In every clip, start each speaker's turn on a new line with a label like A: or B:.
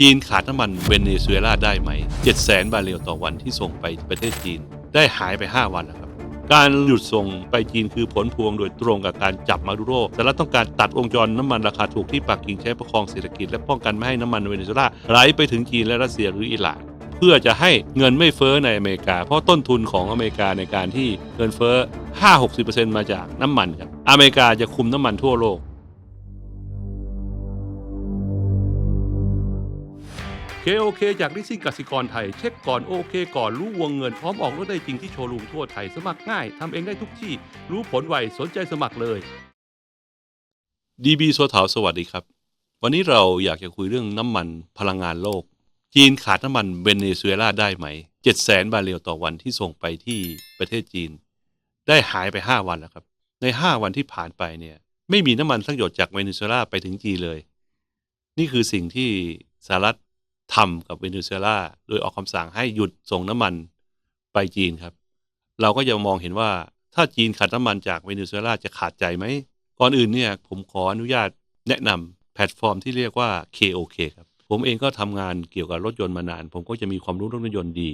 A: จีนขาดน้ำมันเวเนซุเอลาได้ไหม7แสนบาร์เรลต่อวันที่ส่งไปประเทศจีนได้หายไป 5 วันแล้วครับ การหยุดส่งไปจีนคือผลพวงโดยตรงกับการจับมาดูโรสหรัฐต้องการตัดวงจรน้ำมันราคาถูกที่ปักกิ่งใช้ประคองเศรษฐกิจและป้องกันไม่ให้น้ำมันเวเนซุเอลาไหลไปถึงจีนและรัสเซียหรืออิหร่านเพื่อจะให้เงินไม่เฟ้อในอเมริกา เพราะต้นทุนของอเมริกาในการที่เงินเฟ้อ 5-60%มาจากน้ำมันครับอเมริกาจะคุมน้ำมันทั่วโลก KOK จากลิซิ่งกสิกรไทย เช็คก่อนโอเคก่อนรู้วงเงินพร้อมออกรถได้จริงที่โชว์รูมทั่วไทย สมัครง่ายทำเองได้ทุกที่ รู้ผลไวสนใจสมัครเลย DB โซเถาสวัสดีครับ วันนี้เราอยากจะคุยเรื่องน้ำมันพลังงานโลก จีนขาดน้ำมันเวเนซุเอลาได้ไหม7แสนบาร์เรลต่อวันที่ส่งไปที่ประเทศจีน ได้หายไป 5 วันแล้วครับ ใน 5 วันที่ผ่านไปเนี่ยไม่มีน้ำมันสักหยดจากเวเนซุเอลาไปถึงจีนเลย นี่คือสิ่งที่สหรัฐ ทำกับเวเนซุเอลาโดยออกคำสั่งให้หยุดส่งน้ำมันไปจีนครับ เราก็ยังมองเห็นว่าถ้าจีนขาดน้ำมันจากเวเนซุเอลาจะขาดใจไหมก่อนอื่นเนี่ยผมขออนุญาตแนะนำแพลตฟอร์มที่เรียกว่า KOK ครับ ผมเองก็ทำงานเกี่ยวกับรถยนต์มานาน ผมก็จะมีความรู้เรื่องรถยนต์ดี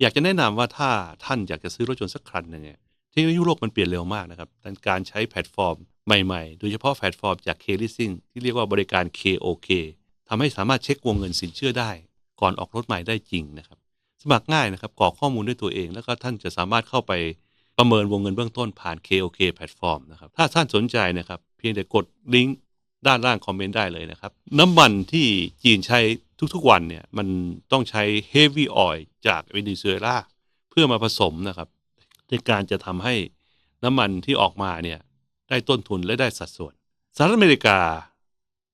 A: อยากจะแนะนำว่าถ้าท่านอยากจะซื้อรถยนต์สักคันหนึงเนี่ยเทคโนโลยีโลกมันเปลี่ยนเร็วมากนะครับการใช้แพลตฟอร์มใหม่ๆ โดยเฉพาะแพลตฟอร์มจาก K Leasing ที่เรียกว่าบริการ KOK ทำให้สามารถเช็ควงเงินสินเชื่อได้ ก่อนออกรถใหม่ได้จริงนะครับ สมัครง่ายนะครับกรอกข้อมูลด้วยตัวเอง แล้วก็ท่านจะสามารถเข้าไปประเมินวงเงินเบื้องต้นผ่าน KOK แพลตฟอร์มนะครับ ถ้าท่านสนใจนะครับ เพียงแต่กดลิงก์ด้านล่างคอมเมนต์ได้เลยนะครับ น้ำมันที่จีนใช้ทุกๆวันเนี่ยมันต้องใช้ heavy oil จากเวเนซุเอลาเพื่อมาผสมนะครับ ในการจะทำให้น้ำมันที่ออกมาเนี่ยได้ต้นทุนและได้สัดส่วนสหรัฐอเมริกา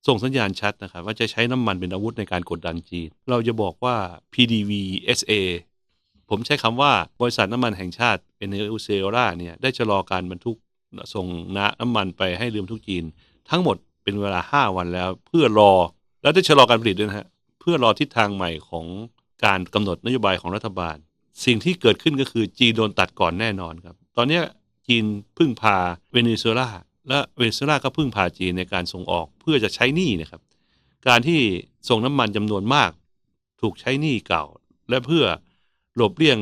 A: ส่งสัญญาณชัดนะครับว่าจะใช้น้ำมันเป็นอาวุธในการกดดันจีน เราจะบอกว่า PDV SA ผมใช้คำว่าบริษัทน้ำมันแห่งชาติเ e เนซุเอลาเนี่ยได้ชะลอการบรรทุกส่งน้ำมันไปให้เรือทุกจีน ทั้งหมดเป็นเวลา 5 วันแล้ว เพื่อรอแล้วได้ชะลอการผลิตด้วยนะฮะเพื่อรอทิศทางใหม่ของการกำหนดนโยบายของรัฐบาล สิ่งที่เกิดขึ้นก็คือจีนโดนตัดก่อนแน่นอนครับ ตอนนี้จีนพึ่งพาเวเนซุเอลา และเวเนซุเอลาก็พึ่งพาจีนในการส่งออกเพื่อจะใช้หนี้นะครับ การที่ส่งน้ำมันจำนวนมาก ถูกใช้หนี้เก่า และเพื่อหลบเลี่ยง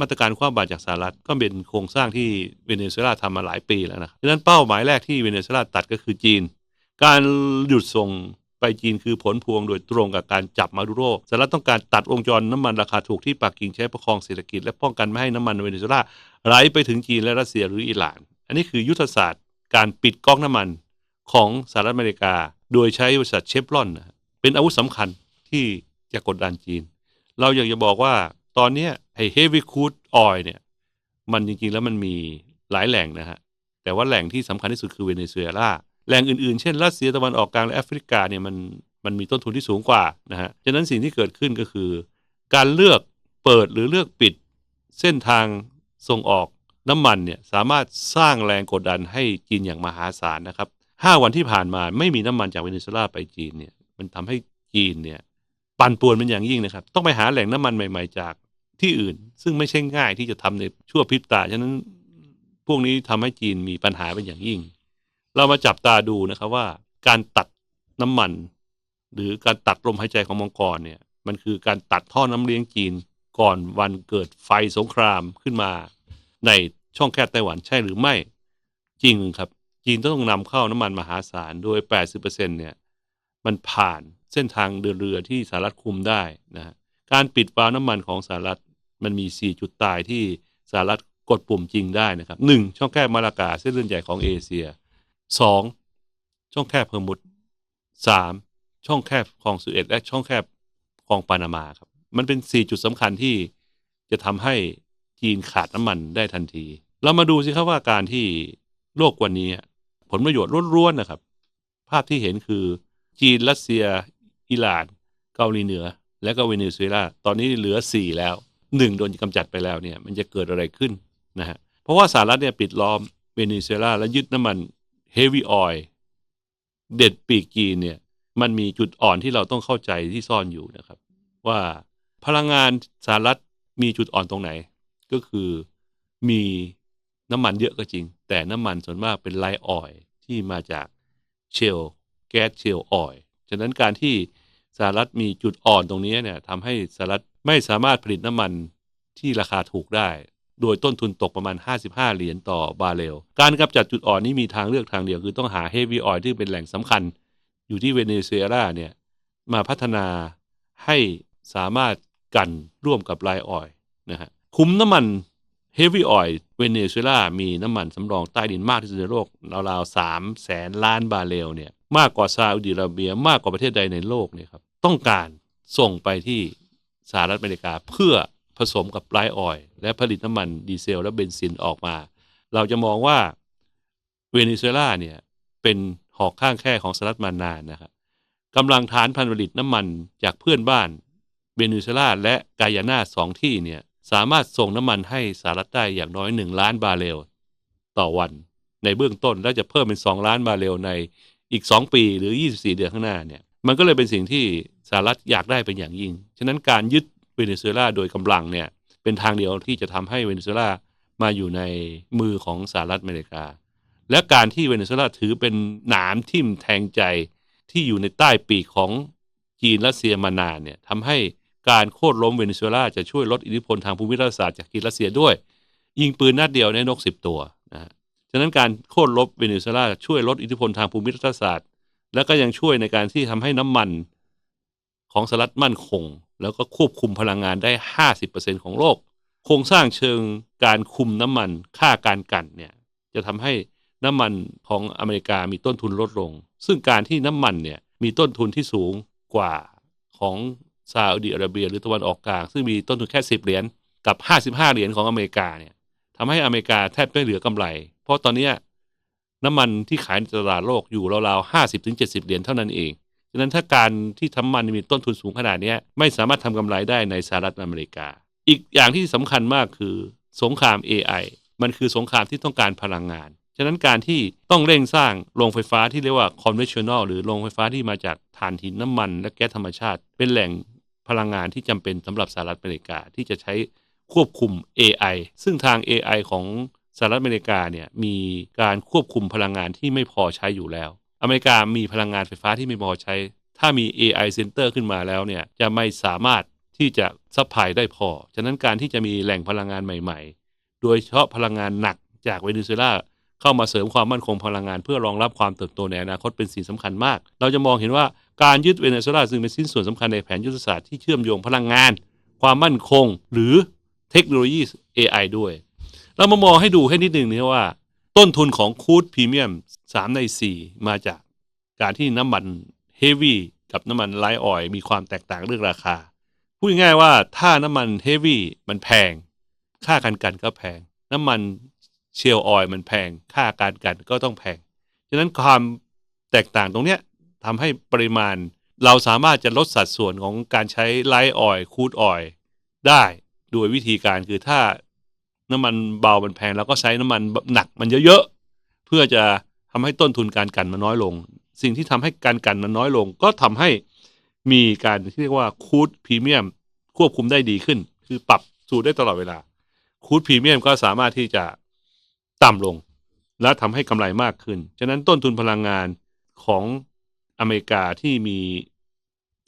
A: มาตรการความบาดจากสหรัฐก็เป็นโครงสร้างที่เวเนซุเอลาทำมาหลายปีแล้วนะครับดังนั้นเป้าหมายแรกที่เวเนซุเอลาตัดก็คือจีน การหยุดส่งไปจีนคือผลพวงโดยตรงกับการจับมาดูโรสหรัฐต้องการตัดวงจรน้ำมันราคาถูกที่ปักกิ่งใช้ประคองเศรษฐกิจและป้องกันไม่ให้น้ำมันเวเนซุเอลาไหลไปถึงจีนและรัสเซียหรืออิหร่าน อันนี้คือยุทธศาสตร์ การปิดก๊อกน้ำมันของสหรัฐอเมริกา โดยใช้บริษัทเชฟรอนเป็นอาวุธสำคัญที่จะกดดันจีน เราอยากจะบอกว่าตอนนี้ไอ้เฮฟวี่คูดออยเนี่ย มันจริงๆแล้วมันมีหลายแหล่งนะฮะ แต่ว่าแหล่งที่สำคัญที่สุดคือเวเนซุเอลาแหล่งอื่นๆ เช่นรัสเซียตะวันออกกลางและแอฟริกาเนี่ยมันมันมีต้นทุนที่สูงกว่านะฮะ ฉะนั้นสิ่งที่เกิดขึ้นก็คือ การเลือกเปิดหรือเลือกปิดเส้นทางส่งออก น้ำมันเนี่ยสามารถสร้างแรงกดดันให้จีนอย่างมหาศาลนะครับ5วันที่ผ่านมาไม่มีน้ำมันจากเวเนซุเอลาไปจีนเนี่ยมันทำให้จีนเนี่ยปั่นป่วนเป็นอย่างยิ่งนะครับ ต้องไปหาแหล่งน้ำมันใหม่ ๆ จากที่อื่น ซึ่งไม่ใช่ง่ายที่จะทำในชั่วพริบตาฉะนั้นพวกนี้ทำให้จีนมีปัญหาเป็นอย่างยิ่ง เรามาจับตาดูนะครับว่าการตัดน้ำมัน หรือการตัดลมหายใจของมังกรเนี่ยมันคือการตัดท่อน้ำเลี้ยงจีนก่อนวันเกิดไฟสงครามขึ้นมา ในช่องแคบไต้หวันใช่หรือไม่ จริงครับ จีนต้องนำเข้าน้ำมันมหาศาลโดย 80%เนี่ยมันผ่านเส้นทางเดินเรือที่สหรัฐคุมได้นะฮะการปิดวาล์วน้ำมันของสหรัฐมันมี 4 จุดตายที่สหรัฐกดปุ่มจริงได้นะครับ 1. ช่องแคบมาลากาเส้นเลือดใหญ่ของเอเชีย 2. ช่องแคบเพอร์มุด 3. ช่องแคบคลองสุเอตและช่องแคบคลองปานามาครับ มันเป็น 4 จุดสำคัญที่จะทำให้ จีนขาดน้ำมันได้ทันที เรามาดูสิครับว่าการที่โลกวันนี้ ผลประโยชน์ล้วนๆนะครับ ภาพที่เห็นคือจีนรัสเซีย อิหร่าน เกาหลีเหนือ และก็เวเนซุเอลาตอนนี้เหลือ 4 แล้ว1โดนกำจัดไปแล้วเนี่ยมันจะเกิดอะไรขึ้นนะฮะเพราะว่าสหรัฐเนี่ยปิดล้อมเวเนซุเอลาและยึดน้ำมันเฮฟวี่ออยล์เด็ดปีกจีนเนี่ยมันมีจุดอ่อนที่เราต้องเข้าใจที่ซ่อนอยู่นะครับ ว่าพลังงานสหรัฐมีจุดอ่อนตรงไหน ก็คือมีน้ำมันเยอะก็จริง แต่น้ำมันส่วนมากเป็นไลออยที่มาจากเชลแก๊สเชลออยฉะนั้นการที่สหรัฐมีจุดอ่อนตรงนี้เนี่ยทำให้สหรัฐไม่สามารถผลิตน้ำมันที่ราคาถูกได้ โดยต้นทุนตกประมาณ 55 เหรียญต่อบาร์เรล การกำจัดจุดอ่อนนี้มีทางเลือกทางเดียว คือต้องหาเฮฟวี่ออยล์ที่เป็นแหล่งสำคัญ อยู่ที่เวเนซุเอลาเนี่ยมาพัฒนาให้สามารถกันร่วมกับไลออยนะฮะ คุ้มน้ำมันเฮฟวี่ออยล์เวเนซุเอลา มีน้ำมันสำรองใต้ดินมากที่สุดในโลกราวๆสามแสนล้านบาร์เรลเนี่ยมากกว่าซาอุดิอาระเบียมากกว่าประเทศใดในโลกเนี่ยครับต้องการส่งไปที่สหรัฐอเมริกาเพื่อผสมกับไลออยล์และผลิตน้ำมันดีเซล และเบนซินออกมา เราจะมองว่าเวเนซุเอลาเนี่ยเป็นหอกข้างแค่ของสหรัฐมานานนะครับกำลังฐานพันผลิตน้ำมันจากเพื่อนบ้านเวเนซุเอลาและกายาน่าสองที่เนี่ย สามารถส่งน้ำมันให้สหรัฐได้อย่างน้อย 1 ล้านบาร์เรลต่อวันในเบื้องต้น แล้วจะเพิ่มเป็น 2 ล้านบาร์เรลในอีก 2 ปีหรือ 24 เดือนข้างหน้าเนี่ยมันก็เลยเป็นสิ่งที่สหรัฐอยากได้เป็นอย่างยิ่ง ฉะนั้นการยึดเวเนซุเอลาโดยกำลังเนี่ยเป็นทางเดียวที่จะทำให้เวเนซุเอลามาอยู่ในมือของสหรัฐอเมริกา และการที่เวเนซุเอลาถือเป็นหนามทิ่มแทงใจที่อยู่ในใต้ปีกของจีนรัสเซียมานานเนี่ยทำให้ การโค่นล้มเวเนซุเอลาจะช่วยลดอิทธิพลทางภูมิรัฐศาสตร์จากจีนรัสเซียด้วย ยิงปืนนัดเดียวในนกสิบตัวนะฮะฉะนั้นการโค่นลบเวเนซุเอลาช่วยลดอิทธิพลทางภูมิรัฐศาสตร์ แล้วก็ยังช่วยในการที่ทำให้น้ำมันของสหรัฐมั่นคง แล้วก็ควบคุมพลังงานได้ 50%ของโลก โครงสร้างเชิงการคุมน้ำมันค่าการกันเนี่ยจะทำให้น้ำมันของอเมริกามีต้นทุนลดลง ซึ่งการที่น้ำมันเนี่ยมีต้นทุนที่สูงกว่าของ ซาอุดิอาระเบีย หรือตะวันออกกลาง ซึ่งมีต้นทุนแค่ 10 เหรียญกับ 55 เหรียญของอเมริกาเนี่ยทำให้อเมริกาแทบไม่เหลือกำไร เพราะตอนนี้น้ำมันที่ขายในตลาดโลกอยู่ราวๆ50ถึง70เหรียญเท่านั้นเองฉะนั้นถ้าการที่ทำมันมีต้นทุนสูงขนาดนี้ไม่สามารถทำกำไรได้ในสหรัฐอเมริกา อีกอย่างที่สำคัญมากคือสงคราม AI มันคือสงครามที่ต้องการพลังงาน ฉะนั้นการที่ต้องเร่งสร้างโรงไฟฟ้าที่เรียกว่า conventional หรือโรงไฟฟ้าที่มาจากถ่านหินน้ำมัน และแก๊สธรรมชาติ เป็นแหล่ง พลังงานที่จำเป็นสำหรับสหรัฐอเมริกาที่จะใช้ควบคุม AI ซึ่งทาง AI ของสหรัฐอเมริกาเนี่ยมีการควบคุมพลังงานที่ไม่พอใช้อยู่แล้ว อเมริกามีพลังงานไฟฟ้าที่ไม่พอใช้ ถ้ามี AI Center ขึ้นมาแล้วเนี่ยจะไม่สามารถที่จะซัพพลายได้พอ ฉะนั้นการที่จะมีแหล่งพลังงานใหม่ ๆ โดยเฉพาะพลังงานหนักจากเวเนซุเอลาเข้ามาเสริมความมั่นคงพลังงานเพื่อรองรับความเติบโตในอนาคตเป็นสิ่งสำคัญมาก เราจะมองเห็นว่า การยึดเวเนซุเอลาซึ่งเป็นสิ้นส่วนสำคัญในแผนยุทธศาสตร์ที่เชื่อมโยงพลังงาน ความมั่นคง หรือเทคโนโลยี AI ด้วย เรามามองให้ดูให้นิดหนึ่งนะว่า ต้นทุนของคูดพรีเมียม 3 ใน 4 มาจากการที่น้ำมันเฮฟวี่กับน้ำมันไลท์ออยมีความแตกต่างเรื่องราคา พูดง่ายๆว่าถ้าน้ำมันเฮฟวี่มันแพง ค่าการกันก็แพง น้ำมันเชลออยมันแพง ค่าการกันก็ต้องแพง ฉะนั้นความแตกต่างตรงเนี้ย ทำให้ปริมาณ เราสามารถจะลดสัดส่วนของการใช้ไลท์ออยล์คูดออยล์ได้โดยวิธีการคือถ้าน้ำมันเบามันแพงเราก็ใช้น้ำมันหนักมันเยอะๆ เพื่อจะทำให้ต้นทุนการกันมันน้อยลง สิ่งที่ทำให้การกันมันน้อยลง ก็ทำให้มีการที่เรียกว่าคูดพรีเมียมควบคุมได้ดีขึ้น คือปรับสูตรได้ตลอดเวลาคูดพรีเมียมก็สามารถที่จะต่ำลง และทำให้กำไรมากขึ้น ฉะนั้นต้นทุนพลังงานของ อเมริกาที่มี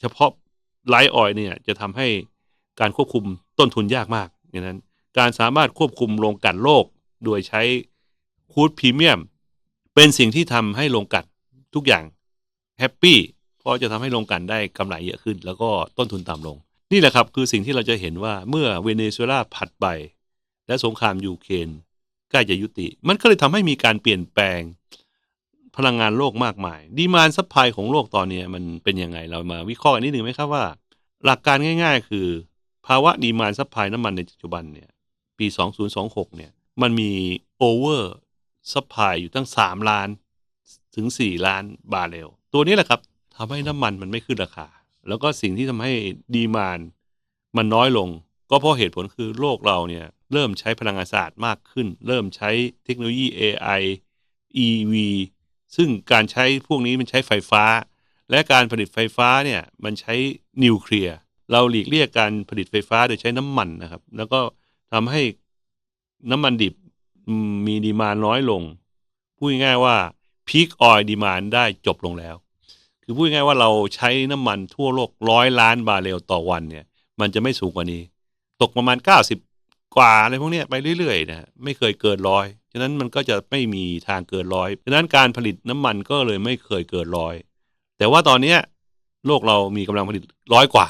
A: เฉพาะไลท์ออยเนี่ยจะทำให้การควบคุมต้นทุนยากมากดังนั้น การสามารถควบคุมโรงกันโลก โดยใช้คูดพรีเมียมเป็นสิ่งที่ทำให้โรงกันทุกอย่างแฮปปี้เพราะจะทำให้โรงกันได้กำไรเยอะขึ้น แล้วก็ต้นทุนต่ำลง นี่แหละครับคือสิ่งที่เราจะเห็นว่าเมื่อเวเนซุเอลาผัดไปและสงครามยูเครนใกล้จะยุติ มันก็เลยทำให้มีการเปลี่ยนแปลง พลังงานโลกมากมาย ดีมานซัพพลายของโลกตอนนี้มันเป็นยังไงเรามาวิเคราะห์กันนิดหนึ่งไหมครับว่า หลักการง่าย ๆ คือ ภาวะดีมานซัพพลายน้ำมันในปัจจุบันเนี่ยปี 2026 เนี่ยมันมีโอเวอร์ซัพพลายอยู่ตั้ง 3 ล้านถึง 4 ล้านบาร์เรลตัวนี้แหละครับทำให้น้ำมันมันไม่ขึ้นราคา แล้วก็สิ่งที่ทำให้ดีมานมันน้อยลง ก็เพราะเหตุผลคือโลกเราเนี่ยเริ่มใช้พลังงานสะอาดมากขึ้น เริ่มใช้เทคโนโลยี AI EV ซึ่งการใช้พวกนี้มันใช้ไฟฟ้า และการผลิตไฟฟ้าเนี่ยมันใช้นิวเคลียร์เราหลีกเลี่ยงการผลิตไฟฟ้าโดยใช้น้ำมันนะครับ แล้วก็ทำให้น้ำมันดิบมีดีมานน้อยลง พูดง่ายๆว่าพีคออยดีมานได้จบลงแล้ว คือพูดง่ายๆว่าเราใช้น้ำมันทั่วโลกร้อยล้านบาร์เรลต่อวันเนี่ย มันจะไม่สูงกว่านี้ ตกประมาณ 90 กว่าอะไรพวกนี้ไปเรื่อยๆนะไม่เคยเกินร้อยะนั้นมันก็จะไม่มีทางเกินร้อยฉะนั้นการผลิตน้ำมันก็เลยไม่เคยเกินร้อย แต่ว่าตอนเนี้ยโลกเรามีกำลังผลิตร้อยกว่า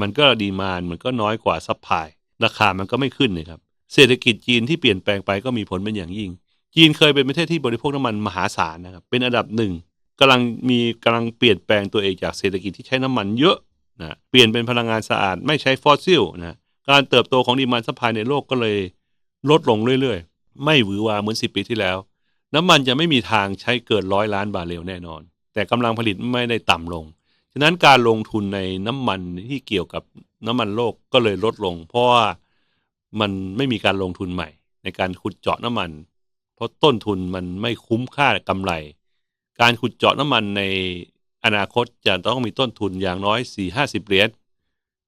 A: มันก็ดีมานมันก็น้อยกว่าซัพพลายราคามันก็ไม่ขึ้นเลยครับ เศรษฐกิจจีนที่เปลี่ยนแปลงไปก็มีผลเป็นอย่างยิ่ง จีนเคยเป็นประเทศที่บริโภคน้ำมันมหาศาลนะครับ เป็นอันดับหนึ่งกำลังมีกำลังเปลี่ยนแปลงตัวเองจากเศรษฐกิจที่ใช้น้ำมันเยอะนะเปลี่ยนเป็นพลังงานสะอาดไม่ใช้ฟอสซิลนะการเติบโตของดีมานซัพพลายในโลกก็เลยลดลงเรื่อยๆ ไม่หวือหวาเหมือนสิปีที่แล้ว น้ำมันจะไม่มีทางใช้เกินร้อยล้านบาร์เรลแน่นอน แต่กำลังผลิตไม่ได้ต่ำลง ฉะนั้นการลงทุนในน้ำมันที่เกี่ยวกับน้ำมันโลกก็เลยลดลง เพราะว่ามันไม่มีการลงทุนใหม่ ในการขุดเจาะน้ำมัน เพราะต้นทุนมันไม่คุ้มค่ากำไร การขุดเจาะน้ำมันในอนาคตจะต้องมีต้นทุนอย่างน้อย 4 50 เหรียญ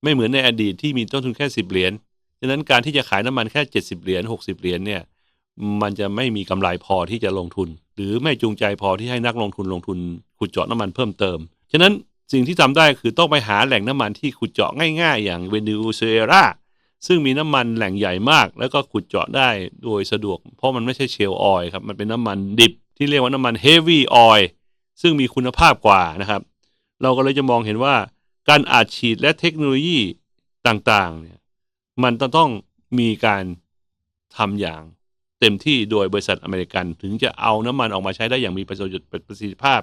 A: ไม่เหมือนในอดีตที่มีต้นทุนแค่ 10 เหรียญ ฉะนั้นการที่จะขายน้ำมันแค่ 70 เหรียญ 60 เหรียญเนี่ย มันจะไม่มีกำไรพอที่จะลงทุน หรือไม่จูงใจพอที่ให้นักลงทุนลงทุนขุดเจาะน้ำมันเพิ่มเติม ฉะนั้นสิ่งที่ทำได้คือต้องไปหาแหล่งน้ำมันที่ขุดเจาะง่ายๆ อย่างเวเนซุเอลาซึ่งมีน้ำมันแหล่งใหญ่มาก แล้วก็ขุดเจาะได้โดยสะดวก เพราะมันไม่ใช่เชลล์ออยครับ มันเป็นน้ำมันดิบที่เรียกว่าน้ำมันเฮฟวี่ออยซึ่งมีคุณภาพกว่านะครับ เราก็เลยจะมองเห็นว่าการอัดฉีดและเทคโนโลยีต่างๆเนี่ยมันต้องต้องมีการทำอย่าง เต็มที่โดยบริษัทอเมริกัน ถึงจะเอาน้ำมันออกมาใช้ได้อย่างมีประสิทธิภาพ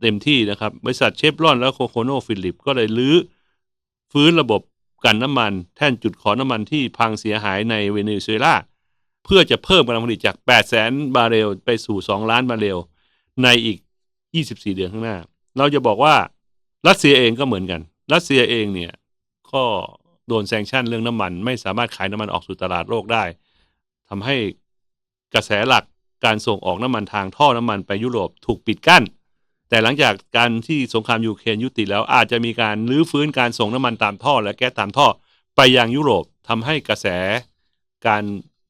A: เต็มที่นะครับ บริษัทเชฟรอนและโคโคโนฟิลิป ก็เลยลื้อฟื้นระบบกันน้ำมัน แท่นจุดขอน้ำมันที่พังเสียหายในเวเนซุเอลาเพื่อจะเพิ่มกำลังผลิตจาก 8 0 0แสนบาร์เรลไปสู่ 2 ล้านบาร์เรลในอีก 24 เดือนข้างหน้า เราจะบอกว่ารัสเซียเองก็เหมือนกัน รัสเซียเองเนี่ยก็โดนแซงชั่นเรื่องน้ำมัน ไม่สามารถขายน้ำมันออกสู่ตลาดโลกได้ทำให้ กระแสหลักการส่งออกน้ำมันทางท่อน้ำมันไปยุโรปถูกปิดกั้น แต่หลังจากการที่สงครามยูเครนยุติแล้วอาจจะมีการรื้อฟื้นการส่งน้ำมันตามท่อ และแก๊สตามท่อไปยังยุโรปทำให้กระแสการ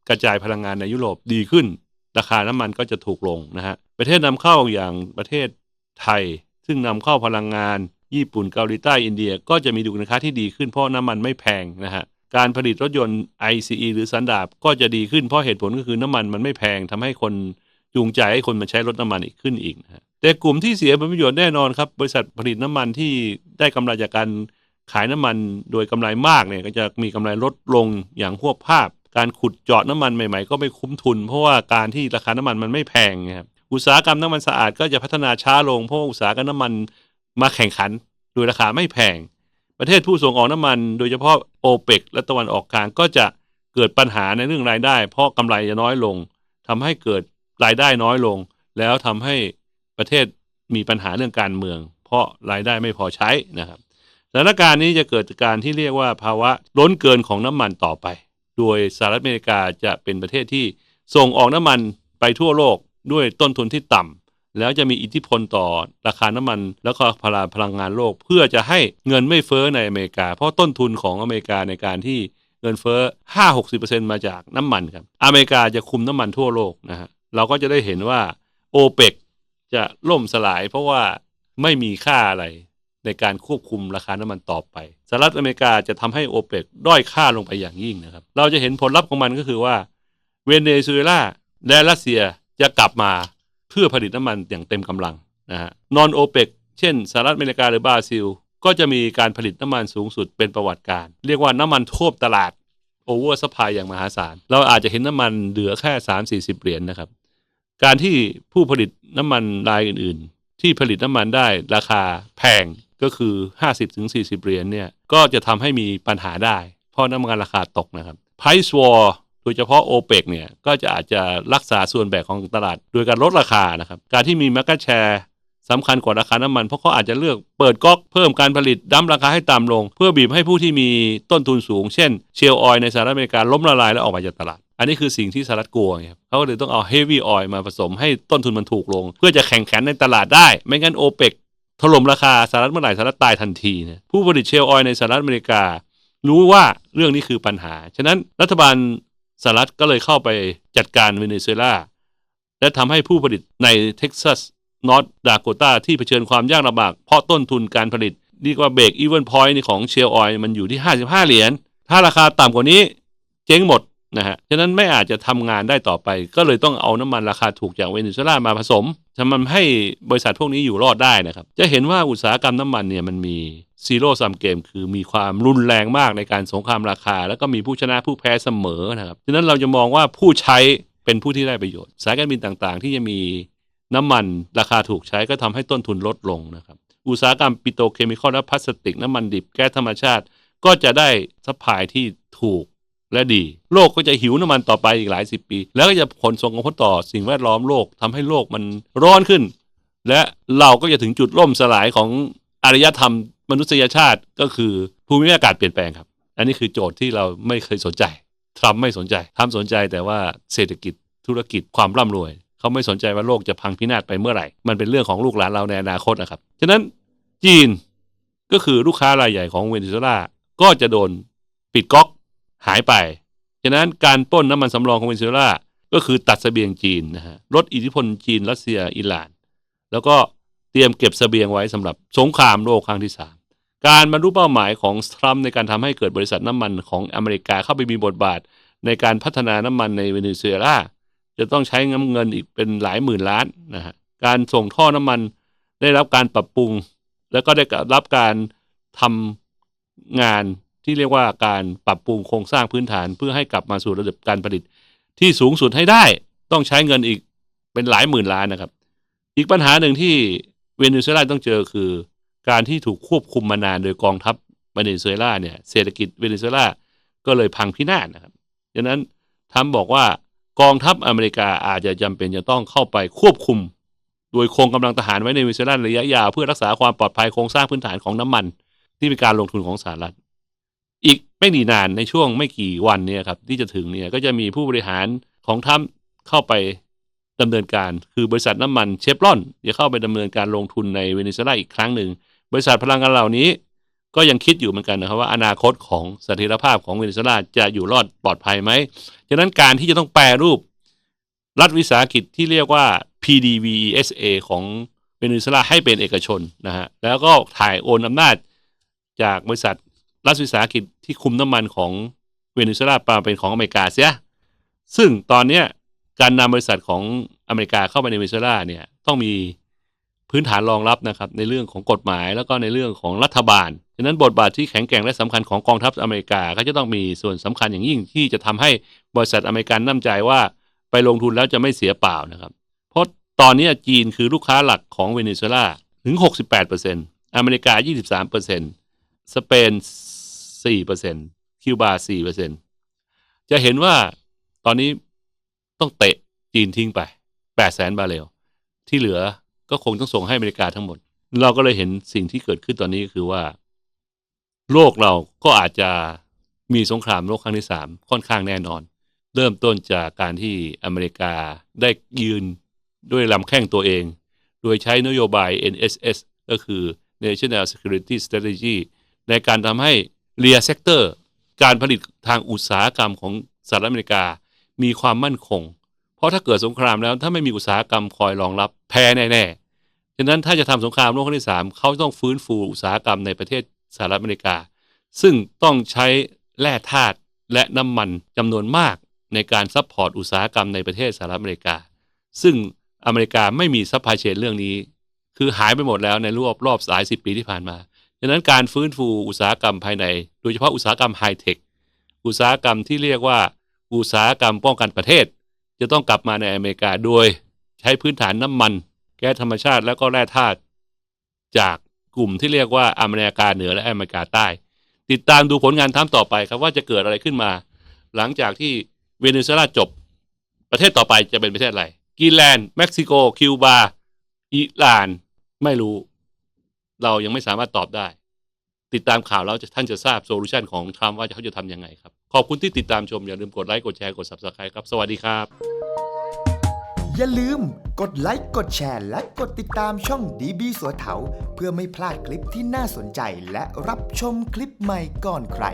A: กระจายพลังงานในยุโรปดีขึ้น ราคาน้ำมันก็จะถูกลงนะฮะประเทศนำเข้าอย่างประเทศไทย ซึ่งนำเข้าพลังงาน ญี่ปุ่นเกาหลีใต้อินเดีย ก็จะมีดุลราคาที่ดีขึ้นเพราะน้ำมันไม่แพงนะฮะ การผลิตรถยนต์ ICE หรือสันดาบก็จะดีขึ้นเพราะเหตุผลก็คือน้ำมันมันไม่แพงทำให้คนจูงใจให้คนมาใช้รถน้ำมันอีกขึ้นอีกนะแต่กลุ่มที่เสียผลประโยชน์แน่นอนครับ บริษัทผลิตน้ำมันที่ได้กำไรจากการขายน้ำมันโดยกำไรมากเนี่ยก็จะมีกำไรลดลงอย่างหวภาพ การขุดเจาะน้ำมันใหม่ๆ ก็ไม่คุ้มทุน เพราะว่าการที่ราคาน้ำมันมันไม่แพงนะครับอุตสาหกรรมน้ำมันสะอาดก็จะพัฒนาช้าลงเพราะอุตสาหกรรมน้ำมันมาแข่งขันโดยราคาไม่แพง ประเทศผู้ส่งออกน้ำมันโดยเฉพาะโอเปกและตะวันออกกลางก็จะเกิดปัญหาในเรื่องรายได้ เพราะกำไรจะน้อยลงทำให้เกิดรายได้น้อยลง แล้วทำให้ประเทศมีปัญหาเรื่องการเมือง เพราะรายได้ไม่พอใช้นะครับสถานการณ์นี้จะเกิดจากการที่เรียกว่าภาวะล้นเกินของน้ำมันต่อไป โดยสหรัฐอเมริกาจะเป็นประเทศที่ส่งออกน้ำมันไปทั่วโลกด้วยต้นทุนที่ต่ำ แล้วจะมีอิทธิพลต่อราคาน้ำมัน แล้วก็พลังพลังงานโลก เพื่อจะให้เงินไม่เฟ้อในอเมริกา เพราะต้นทุนของอเมริกาในการที่เงินเฟ้อ 5-60%มาจากน้ำมันครับ อเมริกาจะคุมน้ำมันทั่วโลกนะฮะ เราก็จะได้เห็นว่าโอเปกจะล่มสลาย เพราะว่าไม่มีค่าอะไรในการควบคุมราคาน้ำมันต่อไปสหรัฐอเมริกาจะทำให้โอเปกด้อยค่าลงไปอย่างยิ่งนะครับ เราจะเห็นผลลัพธ์ของมันก็คือว่าเวเนซุเอลาและรัสเซียจะกลับมา เพื่อผลิตน้ำมันอย่างเต็มกำลังนะฮะนอนโอเปกเช่นสหรัฐอเมริกาหรือบราซิล ก็จะมีการผลิตน้ำมันสูงสุดเป็นประวัติการ เรียกว่าน้ำมันท่วมตลาดโอเวอร์สปายอย่างมหาศาล เราอาจจะเห็นน้ำมันเหลือแค่ 3-40 เหรียญนนะครับ การที่ผู้ผลิตน้ำมันรายอื่น ๆ ที่ผลิตน้ำมันได้ราคาแพงก็คือ 50-40 เหรียญเนี่ยก็จะทำให้มีปัญหาได้ เพราะน้ำมันราคาตกนะครับไพรซ์วอร์ โดยเฉพาะโอเปกเนี่ยก็จะอาจจะรักษาส่วนแบ่งของตลาด โดยการลดราคานะครับ การที่มีมาร์ก็ตแชร์สำคัญกว่าราคาน้ำมัน เพราะเขาอาจจะเลือกเปิดก๊อกเพิ่มการผลิตดั้มราคาให้ต่ำลง เพื่อบีบให้ผู้ที่มีต้นทุนสูง เช่น เชลออยในสหรัฐอเมริกาล้มละลายและออกมาจากตลาด อันนี้คือสิ่งที่สหรัฐกลัวครับเขาเลยต้องเอาเฮฟวี่ออยมาผสมให้ต้นทุนมันถูกลง เพื่อจะแข่งขันในตลาดได้ ไม่งั้นโอเปกถล่มราคาสหรัฐเมื่อไหร่สหรัฐตายทันทีนะผู้ผลิตเชลออยในสหรัฐอเมริกา รู้ว่าเรื่องนี้คือปัญหา ฉะนั้นรัฐบาล สหรัฐก็เลยเข้าไปจัดการเวเนซุเอลาและทำให้ผู้ผลิตในเท็กซัสนอร์ทดาโกตาที่เผชิญความยากลำบากเพราะต้นทุนการผลิตนี่กว่าเบรกอีเวนพอยต์ของเชลออยมันอยู่ที่ 55 เหรียญ ถ้าราคาต่ำกว่านี้ เจ๊งหมด นะฮะ ฉะนั้นไม่อาจจะทำงานได้ต่อไป ก็เลยต้องเอาน้ำมันราคาถูกจากเวเนซุเอลามาผสมทำมันให้บริษัทพวกนี้อยู่รอดได้นะครับ จะเห็นว่าอุตสาหกรรมน้ำมันเนี่ยมันมีซีโร่ซัมเกมคือมีความรุนแรงมากในการสงครามราคา แล้วก็มีผู้ชนะผู้แพ้เสมอนะครับ ฉะนั้นเราจะมองว่าผู้ใช้เป็นผู้ที่ได้ประโยชน์ สายการบินต่างๆ ที่จะมีน้ำมันราคาถูกใช้ก็ทำให้ต้นทุนลดลงนะครับ อุตสาหกรรมปิโตรเคมีคอลและพลาสติก น้ำมันดิบแก๊สธรรมชาติ ก็จะได้ซัพพลายที่ถูก และดี โลกก็จะหิวน้ำมันต่อไปอีกหลายสิบปี แล้วก็จะผลส่งผลต่อสิ่งแวดล้อมโลกทำให้โลกมันร้อนขึ้น และเราก็จะถึงจุดล่มสลายของอารยธรรมมนุษยชาติก็คือภูมิอากาศเปลี่ยนแปลงครับ อันนี้คือโจทย์ที่เราไม่เคยสนใจทรัมไม่สนใจทรัมป์สนใจแต่ว่าเศรษฐกิจธุรกิจความร่ำรวย เขาไม่สนใจว่าโลกจะพังพินาศไปเมื่อไหร่ มันเป็นเรื่องของลูกหลานเราในอนาคตนะครับ ฉะนั้นจีนก็คือลูกค้ารายใหญ่ของเวเนซุเอลาก็จะโดนปิดก๊อก หายไป ฉะนั้นการป้นน้ำมันสำรองของเวเนซุเอลาก็คือตัดเสบียงจีนนะฮะลดอิทธิพลจีนรัสเซียอิหร่าน แล้วก็เตรียมเก็บเสบียงไว้สำหรับสงครามโลกครั้งที่ 3 การบรรลุเป้าหมายของทรัมป์ในการทำให้เกิดบริษัทน้ำมันของอเมริกาเข้าไปมีบทบาท ในการพัฒนาน้ำมันในเวเนซุเอลาจะต้องใช้เงินอีกเป็นหลายหมื่นล้านนะฮะการส่งท่อน้ำมันได้รับการปรับปรุง แล้วก็ได้รับการทำงาน ที่เรียกว่าการปรับปรุงโครงสร้างพื้นฐานเพื่อให้กลับมาสู่ระดับการผลิต ที่สูงสุดให้ได้ต้องใช้เงินอีกเป็นหลายหมื่นล้านนะครับ อีกปัญหาหนึ่งที่เวเนซุเอลาต้องเจอคือ การที่ถูกควบคุมมานานโดยกองทัพเวเนซุเอลาเนี่ยเศรษฐกิจเวเนซุเอลาก็เลยพังพินาศนะครับดังนั้นทรัมป์บอกว่ากองทัพอเมริกาอาจจะจำเป็นจะต้องเข้าไปควบคุม โดยคงกำลังทหารไว้ในเวเนซุเอลาระยะยาวเพื่อรักษาความปลอดภัยโครงสร้างพื้นฐานของน้ำมัน ที่เป็นการลงทุนของสหรัฐ อีกไม่นานในช่วงไม่กี่วันเนี่ยครับที่จะถึงเนี่ยก็จะมีผู้บริหารของทรัมป์เข้าไปดำเนินการ คือบริษัทน้ำมันเชฟรอนจะเข้าไปดำเนินการลงทุนในเวเนซุเอลาอีกครั้งหนึ่งบริษัทพลังงานเหล่านี้ ก็ยังคิดอยู่เหมือนกันนะครับว่าอนาคตของเสถียรภาพของเวเนซุเอลาจะอยู่รอดปลอดภัยไหมฉะนั้นการที่จะต้องแปรรูป รัฐวิสาหกิจที่เรียกว่า PDVSA ของเวเนซุเอลาให้เป็นเอกชนนะฮะแล้วก็ถ่ายโอนอำนาจจากบริษัท รัฐวิสาหกิจที่คุมน้ำมันของเวเนซุเอลามาเป็นของอเมริกาเสีย ซึ่งตอนเนี้ยการนำบริษัทของอเมริกาเข้าไปในเวเนซุเอลาเนี่ยต้องมีพื้นฐานรองรับนะครับในเรื่องของกฎหมายแล้วก็ในเรื่องของรัฐบาลฉะนั้นบทบาทที่แข็งแกร่งและสำคัญของกองทัพอเมริกาก็จะต้องมีส่วนสำคัญอย่างยิ่งที่จะทำให้บริษัทอเมริกันน้ำใจว่าไปลงทุนแล้วจะไม่เสียเปล่านะครับ เพราะตอนนี้จีนคือลูกค้าหลักของเวเนซุเอลาถึง 68%อเมริกา 23%สเปน 4%คิวบา4%จะเห็นว่าตอนนี้ต้องเตะจีนทิ้งไป8แสนบาเรลที่เหลือก็คงต้องส่งให้อเมริกาทั้งหมด เราก็เลยเห็นสิ่งที่เกิดขึ้นตอนนี้ก็คือว่า โลกเราก็อาจจะมีสงครามโลกครั้งที่สามค่อนข้างแน่นอน เริ่มต้นจากการที่อเมริกาได้ยืนด้วยลำแข้งตัวเอง โดยใช้นโยบาย NSS ก็คือ National Security Strategy ในการทำให้ เรียเซกเตอร์การผลิตทางอุตสาหกรรมของสหรัฐอเมริกามีความมั่นคง เพราะถ้าเกิดสงครามแล้วถ้าไม่มีอุตสาหกรรมคอยรองรับแพ้แน่ๆฉะนั้นถ้าจะทำสงครามโลกครั้งที่สามเขาต้องฟื้นฟูอุตสาหกรรมในประเทศสหรัฐอเมริกา ซึ่งต้องใช้แร่ธาตุและน้ำมันจำนวนมากในการซัพพอร์ตอุตสาหกรรมในประเทศสหรัฐอเมริกา ซึ่งอเมริกาไม่มีซัพพลายเชนเรื่องนี้ คือหายไปหมดแล้วในรอบรอบหลายสิบปีที่ผ่านมา ฉะนั้นการฟื้นฟูอุตสาหกรรมภายใน โดยเฉพาะอุตสาหกรรมไฮเทค อุตสาหกรรมที่เรียกว่า อุตสาหกรรมป้องกันประเทศ จะต้องกลับมาในอเมริกาโดย ใช้พื้นฐานน้ำมัน แก๊สธรรมชาติแล้วก็แร่ธาตุจากกลุ่มที่เรียกว่าอเมริกาเหนือและอเมริกาใต้ ติดตามดูผลงานทำต่อไปครับว่าจะเกิดอะไรขึ้นมา หลังจากที่เวเนซุเอลาจบ ประเทศต่อไปจะเป็นประเทศอะไรกรีนแลนด์เม็กซิโก คิวบา อิหร่าน ไม่รู้ เรายังไม่สามารถตอบได้ ติดตามข่าวแล้วท่านจะทราบโซลูชันของทรัมป์ว่าเขาจะทำยังไงครับ ขอบคุณที่ติดตามชม อย่าลืมกดไลค์กดแชร์กด subscribe ครับ สวัสดีครับ
B: อย่าลืมกดไลค์กดแชร์และกดติดตามช่องดีบีสัวเถาเพื่อไม่พลาดคลิปที่น่าสนใจและรับชมคลิปใหม่ก่อนใคร